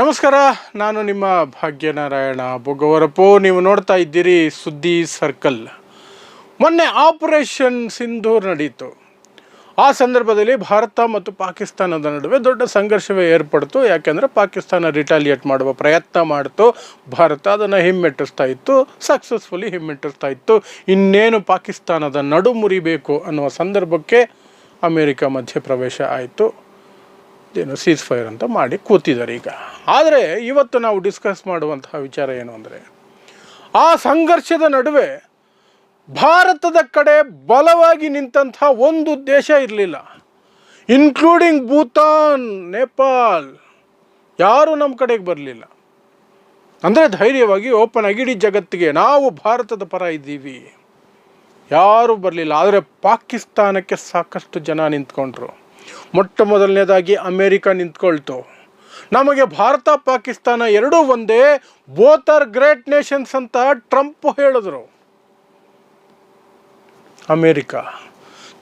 ನಮಸ್ಕಾರ, ನಾನು ನಿಮ್ಮ ಭಾಗ್ಯನಾರಾಯಣ ಬೊಗವರಪ್ಪು ನೀವು ನೋಡ್ತಾ ಇದ್ದೀರಿ ಸುದ್ದಿ ಸರ್ಕಲ್. ಮೊನ್ನೆ ಆಪರೇಷನ್ ಸಿಂಧೂರ್ ನಡೆಯಿತು ಆ ಸಂದರ್ಭದಲ್ಲಿ ಭಾರತ ಮತ್ತು ಪಾಕಿಸ್ತಾನದ ನಡುವೆ ದೊಡ್ಡ ಸಂಘರ್ಷವೇ ಏರ್ಪಡ್ತು. ಯಾಕೆಂದರೆ ಪಾಕಿಸ್ತಾನ ರಿಟಾಲಿಯೇಟ್ ಮಾಡುವ ಪ್ರಯತ್ನ ಮಾಡ್ತು. ಭಾರತ ಅದನ್ನು ಹಿಮ್ಮೆಟ್ಟಿಸ್ತಾ ಇತ್ತು. ಸಕ್ಸಸ್ಫುಲಿ ಹಿಮ್ಮೆಟ್ಟಿಸ್ತಾ ಇತ್ತು. ಇನ್ನೇನು ಪಾಕಿಸ್ತಾನದ ನಡು ಮುರಿಬೇಕು ಅನ್ನುವ ಸಂದರ್ಭಕ್ಕೆ ಅಮೇರಿಕ ಮಧ್ಯಪ್ರವೇಶ ಆಯಿತು. ಏನು ಸೀಸ್ ಫೈರ್ ಅಂತ ಮಾಡಿ ಕೂತಿದ್ದಾರೆ ಈಗ. ಆದರೆ ಇವತ್ತು ನಾವು ಡಿಸ್ಕಸ್ ಮಾಡುವಂತಹ ವಿಚಾರ ಏನು ಅಂದರೆ, ಆ ಸಂಘರ್ಷದ ನಡುವೆ ಭಾರತದ ಕಡೆ ಬಲವಾಗಿ ನಿಂತಹ ಒಂದು ದೇಶ ಇರಲಿಲ್ಲ. ಇನ್ಕ್ಲೂಡಿಂಗ್ ಭೂತಾನ್ ನೇಪಾಲ್ ಯಾರೂ ನಮ್ಮ ಕಡೆಗೆ ಬರಲಿಲ್ಲ. ಅಂದರೆ ಧೈರ್ಯವಾಗಿ ಓಪನ್ ಆಗಿ ಇಡೀ ಜಗತ್ತಿಗೆ ನಾವು ಭಾರತದ ಪರ ಇದ್ದೀವಿ. ಯಾರೂ ಬರಲಿಲ್ಲ. ಆದರೆ ಪಾಕಿಸ್ತಾನಕ್ಕೆ ಸಾಕಷ್ಟು ಜನ ನಿಂತ್ಕೊಂಡ್ರು. ಮೊಟ್ಟ ಮೊದಲನೇದಾಗಿ ಅಮೇರಿಕ ನಿಂತ್ಕೊಳ್ತು. ನಮಗೆ ಭಾರತ, ಪಾಕಿಸ್ತಾನ ಎರಡೂ ಒಂದೇ ಬೋತ್ ಆರ್ ಗ್ರೇಟ್ ನೇಷನ್ಸ್ ಅಂತ ಟ್ರಂಪ್ ಹೇಳಿದ್ರು. ಅಮೇರಿಕ.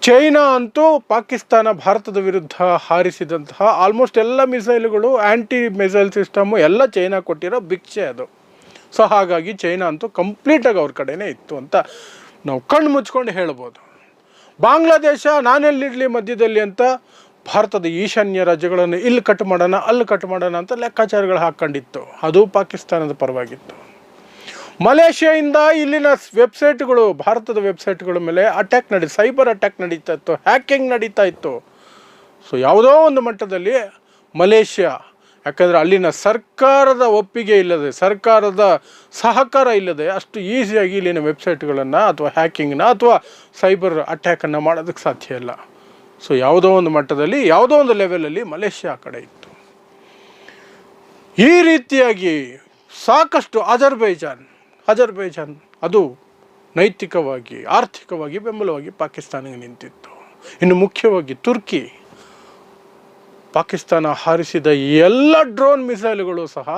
ಚೈನಾ ಅಂತೂ ಪಾಕಿಸ್ತಾನ ಭಾರತದ ವಿರುದ್ಧ ಹಾರಿಸಿದಂತಹ ಆಲ್ಮೋಸ್ಟ್ ಎಲ್ಲ ಮಿಸೈಲ್ಗಳು ಆ್ಯಂಟಿ ಮಿಸೈಲ್ ಸಿಸ್ಟಮು ಎಲ್ಲ ಚೈನಾ ಕೊಟ್ಟಿರೋ ಭಿಕ್ಷೆ ಅದು. ಸೊ ಹಾಗಾಗಿ ಚೈನಾ ಅಂತೂ ಕಂಪ್ಲೀಟಾಗಿ ಅವ್ರ ಕಡೆನೇ ಇತ್ತು ಅಂತ ನಾವು ಕಣ್ಣು ಮುಚ್ಕೊಂಡು ಹೇಳ್ಬೋದು. ಬಾಂಗ್ಲಾದೇಶ ನಾನೆಲ್ಲಿರಲಿ ಮಧ್ಯದಲ್ಲಿ ಅಂತ ಭಾರತದ ಈಶಾನ್ಯ ರಾಜ್ಯಗಳನ್ನು ಇಲ್ಲಿ ಕಟ್ ಮಾಡೋಣ, ಅಲ್ಲಿ ಕಟ್ ಮಾಡೋಣ ಅಂತ ಲೆಕ್ಕಾಚಾರಗಳು ಹಾಕ್ಕೊಂಡಿತ್ತು. ಅದು ಪಾಕಿಸ್ತಾನದ ಪರವಾಗಿತ್ತು. ಮಲೇಷ್ಯಾದಿಂದ ಇಲ್ಲಿನ ವೆಬ್ಸೈಟ್ಗಳು, ಭಾರತದ ವೆಬ್ಸೈಟ್ಗಳ ಮೇಲೆ ಅಟ್ಯಾಕ್ ನಡಿ ಸೈಬರ್ ಅಟ್ಯಾಕ್ ನಡೀತಾ ಇತ್ತು ಹ್ಯಾಕಿಂಗ್ ನಡೀತಾ ಇತ್ತು. ಸೊ ಯಾವುದೋ ಒಂದು ಮಟ್ಟದಲ್ಲಿ ಮಲೇಷ್ಯಾ ಯಾಕಂದರೆ ಅಲ್ಲಿನ ಸರ್ಕಾರದ ಒಪ್ಪಿಗೆ ಇಲ್ಲದೆ, ಸರ್ಕಾರದ ಸಹಕಾರ ಇಲ್ಲದೆ ಅಷ್ಟು ಈಸಿಯಾಗಿ ಇಲ್ಲಿನ ವೆಬ್ಸೈಟ್ಗಳನ್ನು ಅಥವಾ ಹ್ಯಾಕಿಂಗ್ನ ಅಥವಾ ಸೈಬರ್ ಅಟ್ಯಾಕನ್ನು ಮಾಡೋದಕ್ಕೆ ಸಾಧ್ಯ ಇಲ್ಲ. ಸೊ ಯಾವುದೋ ಒಂದು ಮಟ್ಟದಲ್ಲಿ, ಯಾವುದೋ ಒಂದು ಲೆವೆಲಲ್ಲಿ ಮಲೇಷ್ಯಾ ಕಡೆ ಇತ್ತು. ಈ ರೀತಿಯಾಗಿ ಸಾಕಷ್ಟು ಅಜರ್ಬೈಜಾನ್ ಅಜರ್ಬೈಜಾನ್ ಅದು ನೈತಿಕವಾಗಿ, ಆರ್ಥಿಕವಾಗಿ ಬೆಂಬಲವಾಗಿ ಪಾಕಿಸ್ತಾನಿಗೆ ನಿಂತಿತ್ತು. ಇನ್ನು ಮುಖ್ಯವಾಗಿ ತುರ್ಕಿ. ಪಾಕಿಸ್ತಾನ ಹಾರಿಸಿದ ಎಲ್ಲ ಡ್ರೋನ್ ಮಿಸೈಲ್ಗಳು ಸಹ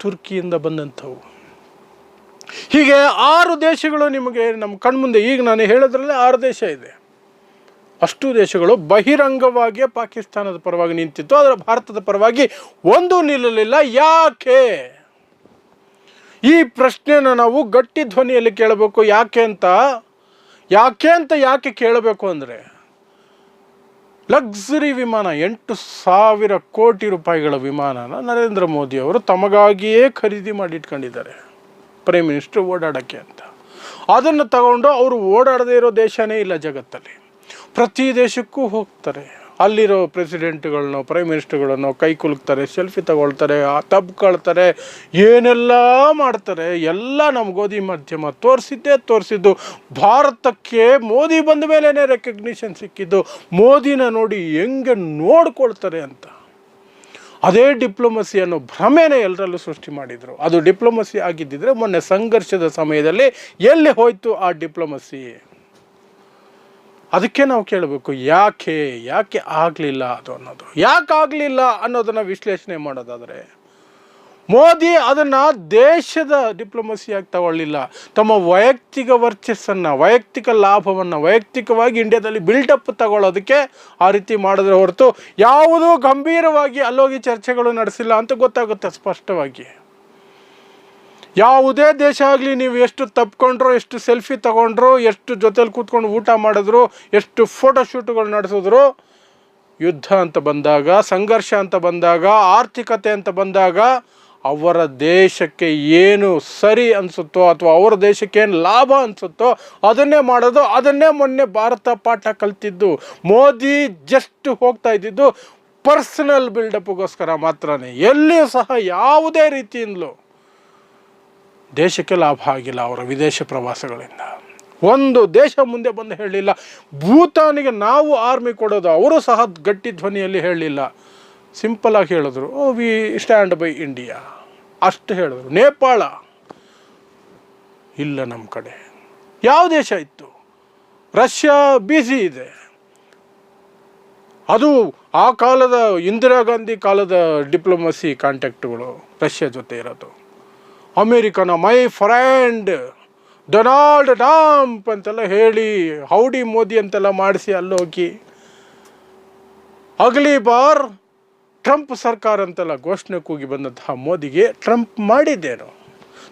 ತುರ್ಕಿಯಿಂದ ಬಂದಂಥವು. ಹೀಗೆ ಆರು ದೇಶಗಳು ನಿಮಗೆ ನಮ್ಮ ಕಣ್ಮುಂದೆ, ಈಗ ನಾನು ಹೇಳೋದ್ರಲ್ಲೇ ಆರು ದೇಶ ಇದೆ. ಅಷ್ಟು ದೇಶಗಳು ಬಹಿರಂಗವಾಗಿಯೇ ಪಾಕಿಸ್ತಾನದ ಪರವಾಗಿ ನಿಂತಿತ್ತು, ಆದರೆ ಭಾರತದ ಪರವಾಗಿ ಒಂದೂ ನಿಲ್ಲಲಿಲ್ಲ. ಯಾಕೆ? ಈ ಪ್ರಶ್ನೆನ ನಾವು ಗಟ್ಟಿ ಧ್ವನಿಯಲ್ಲಿ ಕೇಳಬೇಕು. ಯಾಕೆ ಅಂತ? ಯಾಕೆ ಅಂತ ಯಾಕೆ ಕೇಳಬೇಕು ಅಂದರೆ ಲಕ್ಸುರಿ ವಿಮಾನ, ಎಂಟು ಸಾವಿರ ಕೋಟಿ ರೂಪಾಯಿಗಳ ವಿಮಾನನ ನರೇಂದ್ರ ಮೋದಿ ಅವರು ತಮಗಾಗಿಯೇ ಖರೀದಿ ಮಾಡಿ ಇಟ್ಕೊಂಡಿದ್ದಾರೆ. ಪ್ರೈಮ್ ಮಿನಿಸ್ಟರ್ ಓಡಾಡೋಕ್ಕೆ ಅಂತ. ಅದನ್ನು ತಗೊಂಡು ಅವರು ಓಡಾಡದೇ ಇರೋ ದೇಶನೇ ಇಲ್ಲ ಜಗತ್ತಲ್ಲಿ. ಪ್ರತಿ ದೇಶಕ್ಕೂ ಹೋಗ್ತಾರೆ. ಅಲ್ಲಿರೋ ಪ್ರೆಸಿಡೆಂಟ್ಗಳನ್ನೋ, ಪ್ರೈಮ್ ಮಿನಿಸ್ಟರ್ಗಳನ್ನು ಕೈ ಕುಲುಕ್ತಾರೆ, ಸೆಲ್ಫಿ ತಗೊಳ್ತಾರೆ ತಬ್ಕೊಳ್ತಾರೆ ಏನೆಲ್ಲ ಮಾಡ್ತಾರೆ, ಎಲ್ಲ ನಮ್ಮ ಗೋಧಿ ಮಾಧ್ಯಮ ತೋರಿಸಿದ್ದೇ ತೋರಿಸಿದ್ದು. ಭಾರತಕ್ಕೆ ಮೋದಿ ಬಂದ ಮೇಲೇ ರೆಕಗ್ನಿಷನ್ ಸಿಕ್ಕಿದ್ದು. ಮೋದಿನ ನೋಡಿ ಹೆಂಗೆ ನೋಡ್ಕೊಳ್ತಾರೆ ಅಂತ. ಅದೇ ಡಿಪ್ಲೊಮಸಿ ಅನ್ನೋ ಭ್ರಮೆನೇ ಎಲ್ಲರಲ್ಲೂ ಸೃಷ್ಟಿ ಮಾಡಿದರು. ಅದು ಡಿಪ್ಲೊಮಸಿ ಆಗಿದ್ದಿದ್ರೆ ಮೊನ್ನೆ ಸಂಘರ್ಷದ ಸಮಯದಲ್ಲಿ ಎಲ್ಲಿ ಹೋಯಿತು ಆ ಡಿಪ್ಲೊಮಸಿ? ಅದಕ್ಕೆ ನಾವು ಕೇಳಬೇಕು, ಯಾಕೆ ಯಾಕೆ ಆಗಲಿಲ್ಲ ಅದು ಅನ್ನೋದು. ಯಾಕೆ ಆಗಲಿಲ್ಲ ಅನ್ನೋದನ್ನು ವಿಶ್ಲೇಷಣೆ ಮಾಡೋದಾದರೆ, ಮೋದಿ ಅದನ್ನು ದೇಶದ ಡಿಪ್ಲೊಮಸಿಯಾಗಿ ತಗೊಳ್ಳಿಲ್ಲ. ತಮ್ಮ ವೈಯಕ್ತಿಕ ವರ್ಚಸ್ಸನ್ನು, ವೈಯಕ್ತಿಕ ಲಾಭವನ್ನು, ವೈಯಕ್ತಿಕವಾಗಿ ಇಂಡಿಯಾದಲ್ಲಿ ಬಿಲ್ಡಪ್ ತಗೊಳ್ಳೋದಕ್ಕೆ ಆ ರೀತಿ ಮಾಡಿದ್ರೆ ಹೊರತು ಯಾವುದೂ ಗಂಭೀರವಾಗಿ ಅಲ್ಲೋಗಿ ಚರ್ಚೆಗಳು ನಡೆಸಿಲ್ಲ ಅಂತ ಗೊತ್ತಾಗುತ್ತೆ ಸ್ಪಷ್ಟವಾಗಿ. ಯಾವುದೇ ದೇಶ ಆಗಲಿ ನೀವು ಎಷ್ಟು ತಪ್ಕೊಂಡ್ರು, ಎಷ್ಟು ಸೆಲ್ಫಿ ತಗೊಂಡ್ರು, ಎಷ್ಟು ಜೊತೆಲಿ ಕೂತ್ಕೊಂಡು ಊಟ ಮಾಡಿದ್ರು, ಎಷ್ಟು ಫೋಟೋಶೂಟ್ಗಳು ನಡೆಸಿದ್ರು, ಯುದ್ಧ ಅಂತ ಬಂದಾಗ, ಸಂಘರ್ಷ ಅಂತ ಬಂದಾಗ, ಆರ್ಥಿಕತೆ ಅಂತ ಬಂದಾಗ ಅವರ ದೇಶಕ್ಕೆ ಏನು ಸರಿ ಅನಿಸುತ್ತೋ ಅಥವಾ ಅವರ ದೇಶಕ್ಕೆ ಏನು ಲಾಭ ಅನಿಸುತ್ತೋ ಅದನ್ನೇ ಮಾಡೋದು, ಅದನ್ನೇ ಮೊನ್ನೆ ಭಾರತ ಪಾಠ ಕಲ್ತಿದ್ದು. ಮೋದಿ ಜಸ್ಟ್ ಹೋಗ್ತಾ ಇದ್ದಿದ್ದು ಪರ್ಸನಲ್ ಬಿಲ್ಡಪ್ಗೋಸ್ಕರ ಮಾತ್ರನೇ. ಎಲ್ಲಿಯೂ ಸಹ ಯಾವುದೇ ರೀತಿಯಿಂದಲೂ ದೇಶಕ್ಕೆ ಲಾಭ ಆಗಿಲ್ಲ ಅವರ ವಿದೇಶ ಪ್ರವಾಸಗಳಿಂದ. ಒಂದು ದೇಶ ಮುಂದೆ ಬಂದು ಹೇಳಲಿಲ್ಲ. ಭೂತಾನಿಗೆ ನಾವು ಆರ್ಮಿ ಕೊಡೋದು, ಅವರು ಸಹ ಗಟ್ಟಿ ಧ್ವನಿಯಲ್ಲಿ ಹೇಳಲಿಲ್ಲ. ಸಿಂಪಲಾಗಿ ಹೇಳಿದ್ರು oh we stand by India ಅಷ್ಟು ಹೇಳಿದ್ರು. ನೇಪಾಳ? ಇಲ್ಲ ನಮ್ಮ ಕಡೆ. ಯಾವ ದೇಶ ಇತ್ತು? ರಷ್ಯಾ ಬಿಸಿ ಇದೆ. ಅದು ಆ ಕಾಲದ ಇಂದಿರಾ ಗಾಂಧಿ ಕಾಲದ ಡಿಪ್ಲೊಮಸಿ ಕಾಂಟ್ಯಾಕ್ಟ್ಗಳು ರಷ್ಯಾ ಜೊತೆ ಇರೋದು. ಅಮೇರಿಕನ ಮೈ ಫ್ರೆಂಡ್ ಡೊನಾಲ್ಡ್ ಟ್ರಂಪ್ ಅಂತೆಲ್ಲ ಹೇಳಿ, ಹೌಡಿ ಮೋದಿ ಅಂತೆಲ್ಲ ಮಾಡಿಸಿ ಅಲ್ಲೋಗಿ. ಅಗಲಿ ಬಾರ್ ಟ್ರಂಪ್ ಸರ್ಕಾರ ಅಂತೆಲ್ಲ ಘೋಷಣೆ ಕೂಗಿ ಬಂದಂತಹ ಮೋದಿಗೆ ಟ್ರಂಪ್ ಮಾಡಿದ್ದೇನು?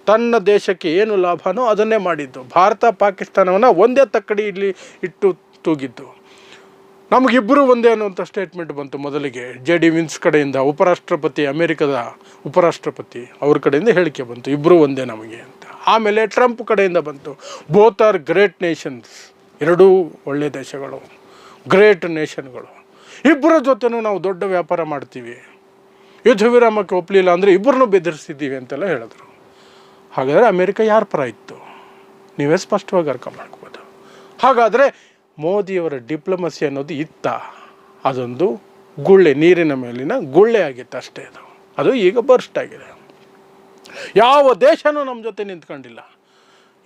ತನ್ನ ದೇಶಕ್ಕೆ ಏನು ಲಾಭನೋ ಅದನ್ನೇ ಮಾಡಿದ್ದು. ಭಾರತ ಪಾಕಿಸ್ತಾನವನ್ನು ಒಂದೇ ತಕ್ಕಡಿ ಇಲ್ಲಿ ಇಟ್ಟು ತೂಗಿದ್ದು. ನಮಗಿಬ್ಬರು ಒಂದೇ ಅನ್ನುವಂಥ ಸ್ಟೇಟ್ಮೆಂಟ್ ಬಂತು ಮೊದಲಿಗೆ. ಜೆ ಡಿ ವಿನ್ಸ್ ಕಡೆಯಿಂದ ಉಪರಾಷ್ಟ್ರಪತಿ, ಅಮೇರಿಕದ ಉಪರಾಷ್ಟ್ರಪತಿ ಅವ್ರ ಕಡೆಯಿಂದ ಹೇಳಿಕೆ ಬಂತು. ಇಬ್ಬರು ಒಂದೇ ನಮಗೆ ಅಂತ. ಆಮೇಲೆ ಟ್ರಂಪ್ ಕಡೆಯಿಂದ ಬಂತು. ಬೋತ್ ಆರ್ ಗ್ರೇಟ್ ನೇಷನ್ಸ್ ಎರಡೂ ಒಳ್ಳೆಯ ದೇಶಗಳು. ಗ್ರೇಟ್ ನೇಷನ್ಗಳು ಇಬ್ಬರ ಜೊತೆನೂ ನಾವು ದೊಡ್ಡ ವ್ಯಾಪಾರ ಮಾಡ್ತೀವಿ. ಯುದ್ಧ ವಿರಾಮಕ್ಕೆ ಒಪ್ಪಲಿಲ್ಲ ಅಂದರೆ ಇಬ್ಬರನ್ನೂ ಬೆದರಿಸಿದ್ದೀವಿ ಅಂತೆಲ್ಲ ಹೇಳಿದ್ರು. ಹಾಗಾದರೆ ಅಮೇರಿಕ ಯಾರ ಪರ ಇತ್ತು? ನೀವೇ ಸ್ಪಷ್ಟವಾಗಿ ಅರ್ಥ ಮಾಡ್ಕೋಬೋದು. ಹಾಗಾದರೆ ಮೋದಿಯವರ ಡಿಪ್ಲೊಮಸಿ ಅನ್ನೋದು ಇತ್ತ. ಅದೊಂದು ಗುಳ್ಳೆ, ನೀರಿನ ಮೇಲಿನ ಗುಳ್ಳೆ ಆಗಿತ್ತು ಅಷ್ಟೇ ಅದು. ಅದು ಈಗ ಬರ್ಸ್ಟ್ ಆಗಿದೆ. ಯಾವ ದೇಶನೂ ನಮ್ಮ ಜೊತೆ ನಿಂತ್ಕೊಂಡಿಲ್ಲ.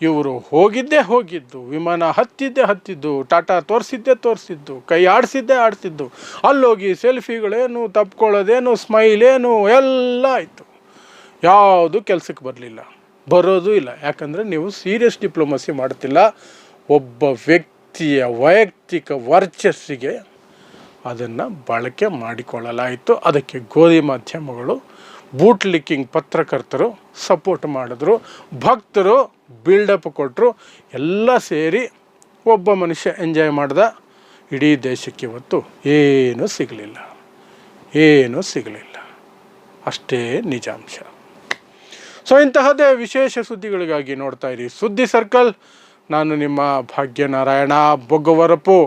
ಇವರು ಹೋಗಿದ್ದೇ ಹೋಗಿದ್ದು, ವಿಮಾನ ಹತ್ತಿದ್ದೇ ಹತ್ತಿದ್ದು, ಟಾಟಾ ತೋರಿಸಿದ್ದೇ ತೋರಿಸಿದ್ದು, ಕೈ ಆಡಿಸಿದ್ದೇ ಆಡಿಸಿದ್ದು, ಅಲ್ಲೋಗಿ ಸೆಲ್ಫಿಗಳೇನು, ತಪ್ಕೊಳ್ಳೋದೇನು, ಸ್ಮೈಲೇನು, ಎಲ್ಲ ಆಯಿತು. ಯಾವುದು ಕೆಲಸಕ್ಕೆ ಬರಲಿಲ್ಲ. ಬರೋದು ಇಲ್ಲ. ಯಾಕಂದರೆ ನೀವು ಸೀರಿಯಸ್ ಡಿಪ್ಲೊಮಸಿ ಮಾಡ್ತಿಲ್ಲ. ಒಬ್ಬ ವ್ಯಕ್ತಿಯ ವೈಯಕ್ತಿಕ ವರ್ಚಸ್ಸಿಗೆ ಅದನ್ನು ಬಳಕೆ ಮಾಡಿಕೊಳ್ಳಲಾಯಿತು. ಅದಕ್ಕೆ ಗೋಧಿ ಮಾಧ್ಯಮಗಳು, ಬೂಟ್ ಲಿಕ್ಕಿಂಗ್ ಪತ್ರಕರ್ತರು ಸಪೋರ್ಟ್ ಮಾಡಿದ್ರು. ಭಕ್ತರು ಬಿಲ್ಡಪ್ ಕೊಟ್ಟರು ಎಲ್ಲ ಸೇರಿ ಒಬ್ಬ ಮನುಷ್ಯ ಎಂಜಾಯ್ ಮಾಡ್ದ. ಇಡೀ ದೇಶಕ್ಕೆ ಇವತ್ತು ಏನೂ ಸಿಗಲಿಲ್ಲ. ಏನೂ ಸಿಗಲಿಲ್ಲ. ಅಷ್ಟೇ ನಿಜಾಂಶ. ಸೊ ಇಂತಹದ್ದೇ ವಿಶೇಷ ಸುದ್ದಿಗಳಿಗಾಗಿ ನೋಡ್ತಾ ಇರಿ. ಸುದ್ದಿ ಸರ್ಕಲ್ ನಾನು ನಿಮ್ಮ ಭಾಗ್ಯನಾರಾಯಣ ಬೊಗ್ಗವರಪು